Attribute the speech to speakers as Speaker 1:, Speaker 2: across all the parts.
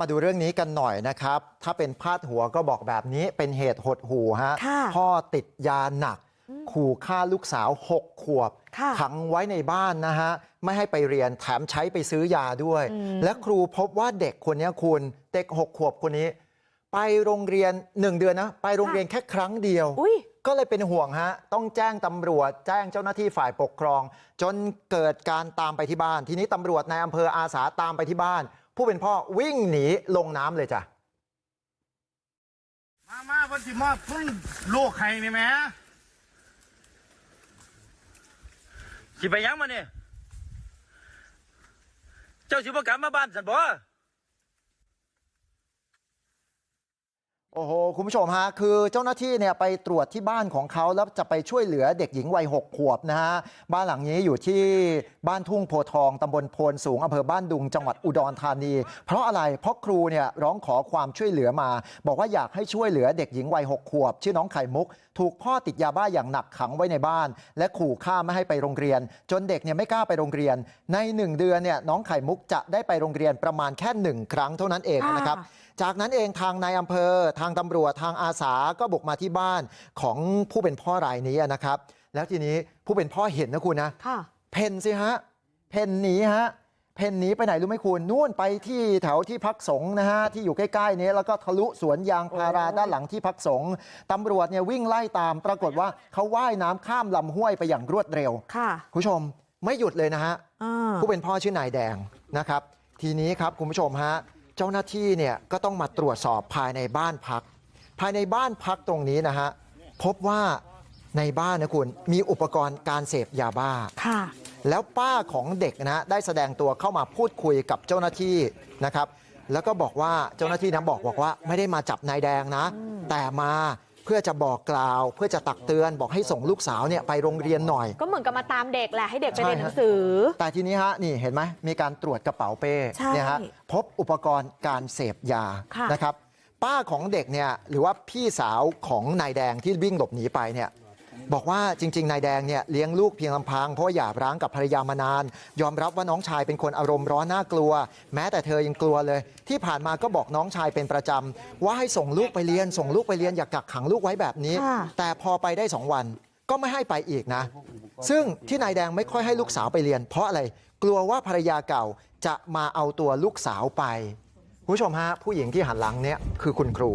Speaker 1: มาดูเรื่องนี้กันหน่อยนะครับถ้าเป็นพาดหัวก็บอกแบบนี้เป็นเหตุหดหู่ฮะ
Speaker 2: ค่ะ
Speaker 1: พ่อติดยาหนักขู่ฆ่าลูกสาว6ขวบ
Speaker 2: ค่ะ
Speaker 1: ขังไว้ในบ้านนะฮะไม่ให้ไปเรียนแถมใช้ไปซื้อยาด้วย
Speaker 2: อืม
Speaker 1: และครูพบว่าเด็กคนนี้คุณเด็ก6ขวบคนนี้ไปโรงเรียน1เดือนนะไปโรงเรียนแค่ครั้งเดียว
Speaker 2: อุ้ย
Speaker 1: ก็เลยเป็นห่วงฮะต้องแจ้งตำรวจแจ้งเจ้าหน้าที่ฝ่ายปกครองจนเกิดการตามไปที่บ้านทีนี้ตำรวจในอำเภออาสาตามไปที่บ้าน ผู้เป็นพ่อวิ่งหนีลงน้ำเลยจ้ะ โอ้โหคุณผู้ชมฮะคือเจ้าหน้าที่เนี่ยไปตรวจที่บ้านของเขาแล้วจะไปช่วยเหลือเด็กหญิงวัย6ขวบนะฮะบ้านหลังนี้อยู่ที่บ้านทุ่งโพทองตำบลโพนสูงอำเภอบ้านดุงจังหวัดอุดรธานี เพราะอะไรเพราะครูเนี่ยร้องขอความช่วยเหลือมา บอกว่าอยากให้ช่วยเหลือเด็กหญิงวัย6ขวบ ชื่อน้องไข่มุก ถูกพ่อติดยาบ้าอย่างหนักขังไว้ในบ้าน และขู่ฆ่าไม่ให้ไปโรงเรียน จนเด็กเนี่ยไม่กล้าไปโรงเรียน ใน 1 เดือนเนี่ยน้องไข่มุกจะได้ไปโรงเรียนประมาณแค่หนึ่งครั้งเท่านั้นเองนะครับ จากนั้นเองทางนายอำเภอทางตำรวจทางอาสาก็บุกมาที่บ้านของผู้เป็นพ่อรายนี้นะครับแล้วทีนี้ผู้เป็นพ่อเห็นนะคุณนะ
Speaker 2: ค่ะ
Speaker 1: เพนสิฮะเพนหนีฮะเพนหนีไปไหนรู้ไหมคุณนู่นไปที่แถวที่พักสงฆ์นะฮะที่อยู่ใกล้ๆนี้แล้วก็ทะลุสวนยางพารา
Speaker 2: โอ้
Speaker 1: ด้านหลังที่พักสงฆ์ตำรวจเนี่ยวิ่งไล่ตามปรากฏว่าเขาว่ายน้ำข้ามลำห้วยไปอย่างรวดเร็ว
Speaker 2: ค่ะ
Speaker 1: คุณผู้ชมไม่หยุดเลยนะฮะ
Speaker 2: อ่า
Speaker 1: ผู้เป็นพ่อชื่อนายแดงนะครับทีนี้ครับคุณผู้ชมฮะ เจ้าหน้าที่เนี่ยก็ต้องมาตรวจสอบภายในบ้านพักภายในบ้านพักตรงนี้นะฮะพบว่าในบ้านนะคุณมีอุปกรณ์การเสพยาบ้า
Speaker 2: ค่ะ
Speaker 1: แล้วป้าของเด็กนะได้แสดงตัวเข้ามาพูดคุยกับเจ้าหน้าที่นะครับแล้วก็บอกว่าเจ้าหน้าที่นั้นบอกบอกว่าไม่ได้มาจับนายแดงนะแต่มาเพื่อจะบอกกล่าวเพื่อจะตักเตือนบอกให้ส่งลูกสาวเนี่ยไปโรงเรียนหน่อย
Speaker 2: ก็เหมือนกับมาตามเด็กแหละให้เด็กไป
Speaker 1: ใช่
Speaker 2: เรียนห
Speaker 1: ฮะ
Speaker 2: นังสือ
Speaker 1: แต่ทีนี้ฮะนี่เห็นไหมมีการตรวจกระเป๋าเป้
Speaker 2: ใช่
Speaker 1: เนี่ยฮะพบอุปกรณ์การเสพยา
Speaker 2: ค่ะ
Speaker 1: นะครับป้าของเด็กเนี่ยหรือว่าพี่สาวของนายแดงที่วิ่งหลบหนีไปเนี่ย บอกว่าจริงๆนายแดงเนี่ยเลี้ยงลูกเพียงลำพังเพราะว่าหย่าร้างกับภรรยามานานยอมรับว่าน้องชายเป็นคนอารมณ์ร้อนน่ากลัวแม้แต่เธอยังกลัวเลยที่ผ่านมาก็บอกน้องชายเป็นประจำว่าให้ส่งลูกไปเรียนส่งลูกไปเรียนอย่ากักขังลูกไว้แบบนี้
Speaker 2: ค่ะ
Speaker 1: แต่พอไปได้สองวันก็ไม่ให้ไปอีกนะ ซึ่งที่นายแดงไม่ค่อยให้ลูกสาวไปเรียน เพราะอะไรกลัวว่าภรรยาเก่าจะมาเอาตัวลูกสาวไปคุณผู้ชมฮะผู้หญิงที่หันหลังเนี่ยคือคุณครู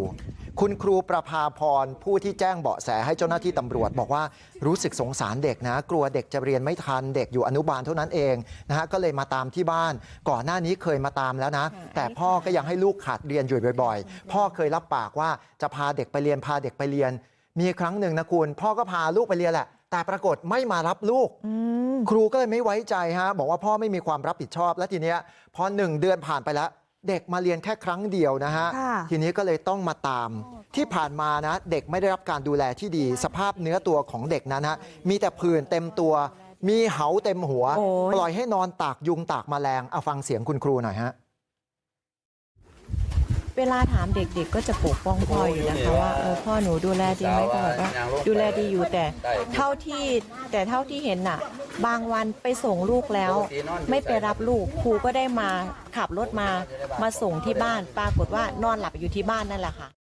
Speaker 1: คุณครูประภาพรผู้ที่แจ้งเบาะแสให้เจ้าหน้าที่ตำรวจบอกว่ารู้สึกสงสารเด็กนะกลัวเด็กจะเรียนไม่ทันเด็กอยู่อนุบาลเท่านั้นเองนะฮะก็เลยมาตามที่บ้านก่อนหน้านี้เคยมาตามแล้วนะแต่พ่อก็ยังให้ลูกขาดเรียนอยู่บ่อยๆพ่อเคยรับปากว่าจะพาเด็กไปเรียนพาเด็กไปเรียนมีครั้งหนึ่งนะคุณพ่อก็พาลูกไปเรียนแหละแต่ปรากฏไม่มารับลูก
Speaker 2: อืม
Speaker 1: ครูก็เลยไม่ไว้ใจฮะบอกว่าพ่อไม่มีความรับผิดชอบและทีเนี้ยพอหนึ่งเดือนผ่านไปแล้ว เด็กมาเรียนแค่ครั้งเดียวนะฮะ
Speaker 2: ค่ะ
Speaker 1: ทีนี้ก็เลยต้องมาตามที่ผ่านมานะเด็กไม่ได้รับการดูแลที่ดีสภาพเนื้อตัวของเด็กนั้นฮะมีแต่ผื่นเต็มตัวมีเหาเต็มหัว
Speaker 2: โอ้ย
Speaker 1: ปล่อยให้นอนตากยุงตากแมลงเอาฟังเสียงคุณครูหน่อยฮะ
Speaker 3: เวลาถามเด็กๆก็จะปกป้องพ่ออยู่นะคะว่าเออพ่อหนูดูแลดีไหมก็แบบว่าดูแลดีอยู่แต่เท่าที่แต่เท่าที่เห็นน่ะ บางวันไปส่งลูกแล้ว ไม่ไปรับลูกครูก็ได้มาขับรถมามาส่งที่บ้าน ปรากฏว่านอนหลับอยู่ที่บ้านนั่นแหละค่ะ
Speaker 1: เนี่ยฮะ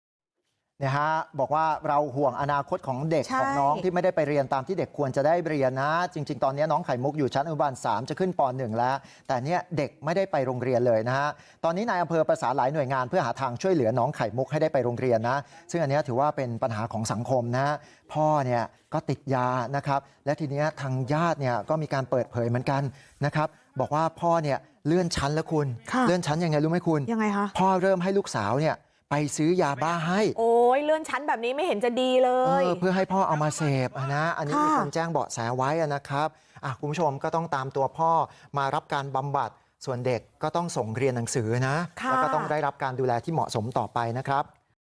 Speaker 1: บอกว่าเราห่วงอนาคตของเด็ก
Speaker 2: ใช่
Speaker 1: ของน้องที่ไม่ได้ไปเรียนตามที่เด็กควรจะได้เรียนนะจริงๆตอนนี้น้องไข่มุกอยู่ชั้นอนุบาล3จะขึ้นป .1 แล้วแต่เนี่ยเด็กไม่ได้ไปโรงเรียนเลยนะฮะตอนนี้นายอำเภอประสานหลายหน่วยงานเพื่อหาทางช่วยเหลือน้องไข่มุกให้ได้ไปโรงเรียนนะซึ่งอันเนี้ยถือว่าเป็นปัญหาของสังคมนะพ่อเนี่ยก็ติดยานะครับและทีเนี้ยทางญาติเนี่ยก็มีการเปิดเผยเหมือนกันนะครับบอกว่าพ่อเนี่ยเลื่อนชั้นแล้วคุณ
Speaker 2: ค่ะ
Speaker 1: เลื่อนชั้นยังไงรู้ไหมคุณ
Speaker 2: ยังไงคะ
Speaker 1: พ่อเริ่มให้ลูกสาวเนี่ย ไปซื้อยาบ้าให้
Speaker 2: โอ้ยเลื่อนชั้นแบบนี้ไม่เห็นจะดีเล
Speaker 1: เอยอเพื่อให้พ่อเอามาเสพอะนะอันนี้
Speaker 2: ค่ะ
Speaker 1: มีคนแจ้งเบาะแสไว้อะนะครับอะคุณผู้ชมก็ต้องตามตัวพ่อมารับการบำบัดส่วนเด็กก็ต้องส่งเรียนหนังสือนะ
Speaker 2: ค่ะ
Speaker 1: แล้วก็ต้องได้รับการดูแลที่เหมาะสมต่อไปนะครับ